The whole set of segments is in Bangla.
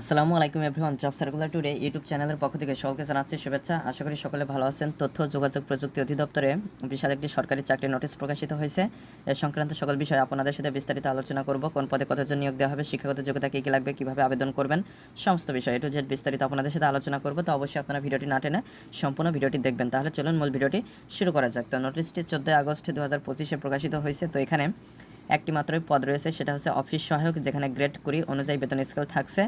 আসসালামু আলাইকুম everyone, job circular today YouTube চ্যানেলের পক্ষ থেকে সকলকে জানাচ্ছি শুভেচ্ছা। আশা করি সকলে ভালো আছেন। তথ্য, যোগাযোগ প্রযুক্তি অধিদপ্তরে বিশাল একটি সরকারি চাকরির নোটিশ প্রকাশিত হয়েছে। এ সংক্রান্ত সকল বিষয় আপনাদের সাথে বিস্তারিত আলোচনা করব, কোন পদে কতজন নিয়োগ দেওয়া হবে, শিক্ষাগত যোগ্যতা কী কী লাগবে, কীভাবে আবেদন করবেন, সমস্ত বিষয় এটু জেড বিস্তারিত আপনাদের সাথে আলোচনা করব। তো অবশ্যই আপনারা ভিডিওটি না টেনে সম্পূর্ণ ভিডিওটি দেখবেন। তাহলে চলুন মূল ভিডিওটি শুরু করা যাক। তো নোটিশটি চোদ্দোই আগস্ট দু প্রকাশিত হয়েছে। তো এখানে একটি মাত্রই পদ রয়েছে, সেটা হচ্ছে অফিস সহায়ক, যেখানে গ্রেড কুড়ি অনুযায়ী বেতন স্কেল থাকছে।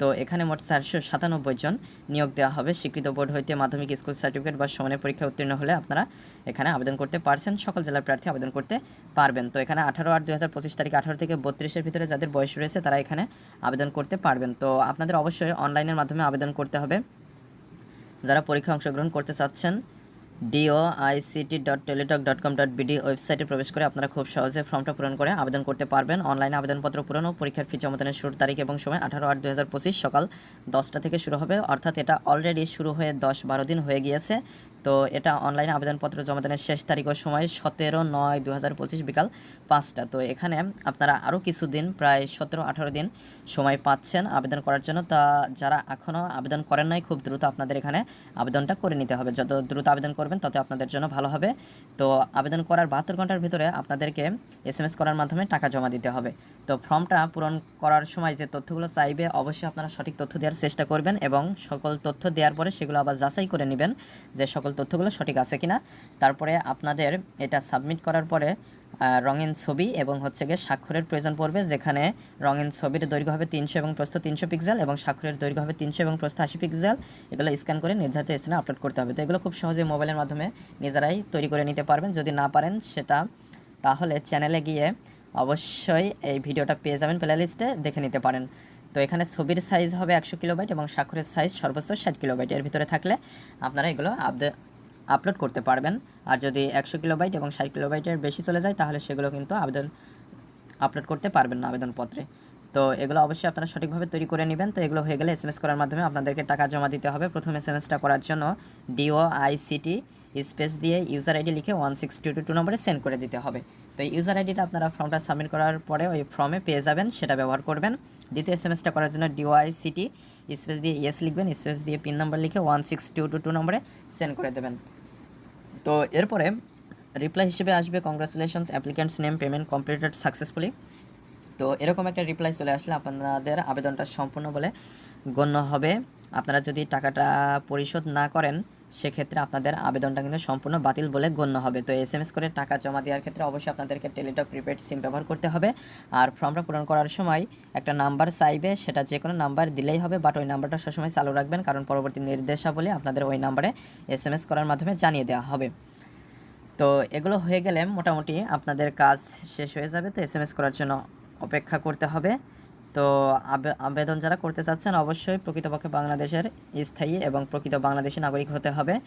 তো এখানে মোট চারশো সাতানব্বই জন নিয়োগ দেওয়া হবে। স্বীকৃত বোর্ড হইতে মাধ্যমিক স্কুল সার্টিফিকেট বা সমানের পরীক্ষা উত্তীর্ণ হলে আপনারা এখানে আবেদন করতে পারছেন, সকল জেলার প্রার্থী আবেদন করতে পারবেন। তো এখানে আঠারো আট দু হাজার পঁচিশ তারিখ আঠারো থেকে বত্রিশের ভিতরে যাদের বয়স রয়েছে, তারা এখানে আবেদন করতে পারবেন। তো আপনাদের অবশ্যই অনলাইনের মাধ্যমে আবেদন করতে হবে। যারা পরীক্ষায় অংশগ্রহণ করতে চাচ্ছেন DO ICT dot Teletalk dot com dot BD ওয়েবসাইটে প্রবেশ করে আপনারা খুব সহজে ফর্মটা পূরণ করে আবেদন করতে পারবেন। অনলাইনে আবেদনপত্র পূরণ ও পরীক্ষার ফি জমাদানের শুরুর তারিখ এবং সময় আঠারো আট দু সকাল দশটা থেকে শুরু হবে। অর্থাৎ এটা অলরেডি শুরু হয়ে দশ বারো দিন হয়ে গিয়েছে। তো এটা অনলাইনে আবেদনপত্র জমাদানের শেষ তারিখ ও সময় সতেরো নয় দু হাজার পঁচিশ বিকাল পাঁচটা। তো এখানে আপনারা আরও কিছুদিন, প্রায় সতেরো আঠারো দিন সময় পাচ্ছেন আবেদন করার জন্য। তা যারা এখনও আবেদন করেন নাই, খুব দ্রুত আপনাদের এখানে আবেদনটা করে নিতে হবে। যত দ্রুত আবেদন করবেন, তত আপনাদের জন্য ভালো হবে। তো আবেদন করার বাহাত্তর ঘণ্টার ভিতরে আপনাদেরকে এস এম এস করার মাধ্যমে টাকা জমা দিতে হবে। তো ফর্মটা পূরণ করার সময় যে তথ্যগুলো চাইবে, অবশ্যই আপনারা সঠিক তথ্য দেওয়ার চেষ্টা করবেন এবং সকল তথ্য দেওয়ার পরে সেগুলো আবার যাচাই করে নেবেন যে সকল তথ্যগুলো সঠিক আছে কিনা। তারপরে আপনাদের এটা সাবমিট করার পরে রঙিন ছবি এবং হচ্ছে গিয়ে স্বাক্ষরের প্রয়োজন পড়বে, যেখানে রঙিন ছবির দৈর্ঘ্য হবে তিনশো এবং প্রস্থ তিনশো পিক্সেল এবং স্বাক্ষরের দৈর্ঘ্য হবে তিনশো এবং প্রস্থ আশি পিক্সেল এগুলো স্ক্যান করে নির্ধারিত স্থানে আপলোড করতে হবে। তো এগুলো খুব সহজে মোবাইলের মাধ্যমে নিজেরাই তৈরি করে নিতে পারবেন। যদি না পারেন সেটা, তাহলে চ্যানেলে গিয়ে অবশ্যই এই ভিডিওটা পেয়ে যাবেন প্লে লিস্টে দেখে নিতে পারেন। তো এখানে ছবির সাইজ হবে একশো কিলোবাইট এবং স্বাক্ষরের সাইজ সর্বোচ্চ ষাট কিলোবাইট এর ভিতরে থাকলে আপনারা এগুলো আপডে- আপলোড করতে পারবেন। আর যদি একশো কিলোবাইট এবং ষাট কিলোবাইটের বেশি চলে যায়, তাহলে সেগুলো কিন্তু আবেদন আপলোড করতে পারবেন না আবেদনপত্রে। তো এগুলো অবশ্যই আপনারা সঠিকভাবে তৈরি করে নেবেন। তো এগুলো হয়ে গেলে এস করার মাধ্যমে আপনাদেরকে টাকা জমা দিতে হবে। প্রথম এস এমএসটা করার জন্য ডিও আইসিটি স্পেস দিয়ে ইউজার আইডি লিখে one six two two two নম্বরে সেন্ড করে দিতে হবে। তো ইউজার আইডিটা আপনারা ফর্মটা সাবমিট করার পরে ওই ফর্মে পেয়ে যাবেন, সেটা ব্যবহার করবেন। দ্বিতীয় এস করার জন্য ডিও আইসিটি স্পেস দিয়ে ইয়েস লিখবেন স্পেস দিয়ে পিন নাম্বার লিখে one six two two two নম্বরে সেন্ড করে দেবেন। তো এরপরে রিপ্লাই হিসেবে আসবে congratulations applicant's name payment completed successfully তো এরকম একটা রিপ্লাই চলে আসলে আপনাদের আবেদনটা সম্পূর্ণ বলে গণ্য হবে। আপনারা যদি টাকাটা পরিশোধ না করেন সেক্ষেত্রে আপনাদের আবেদনটা কিন্তু সম্পূর্ণ বাতিল বলে গণ্য হবে। তো এস এম এস করে টাকা জমা দেওয়ার ক্ষেত্রে অবশ্যই আপনাদেরকে টেলিটক প্রিপেড সিম ব্যবহার করতে হবে। আর ফর্মটা পূরণ করার সময় একটা নাম্বার চাইবে, সেটা যে কোনো নাম্বার দিলেই হবে বাট ওই নাম্বারটা সবসময় চালু রাখবেন, কারণ পরবর্তী নির্দেশাবলী আপনাদের ওই নাম্বারে এস এম এস করার মাধ্যমে জানিয়ে দেওয়া হবে। তো এগুলো হয়ে গেলে মোটামুটি আপনাদের কাজ শেষ হয়ে যাবে। তো এস এম এস করার জন্য অপেক্ষা করতে হবে। তো আবে- আবেদন যারা করতে চাচ্ছেন অবশ্যই প্রকৃতপক্ষে বাংলাদেশের স্থায়ী এবং প্রকৃত বাংলাদেশি নাগরিক হতে হবে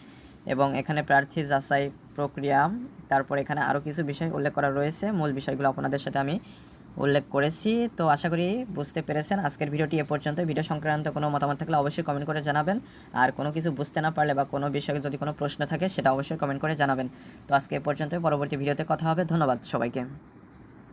এবং এখানে প্রার্থী যাচাই প্রক্রিয়া, তারপর এখানে আরও কিছু বিষয় উল্লেখ করা রয়েছে। মূল বিষয়গুলো আপনাদের সাথে আমি উল্লেখ করেছি। তো আশা করি বুঝতে পেরেছেন। আজকের ভিডিওটি এ পর্যন্ত। ভিডিও সংক্রান্ত কোনো মতামত থাকলে অবশ্যই কমেন্ট করে জানাবেন। আর কোনো কিছু বুঝতে না পারলে বা কোনো বিষয়ে যদি কোনো প্রশ্ন থাকে, সেটা অবশ্যই কমেন্ট করে জানাবেন। তো আজকে এ পর্যন্ত পরবর্তী ভিডিওতে কথা হবে। ধন্যবাদ সবাইকে।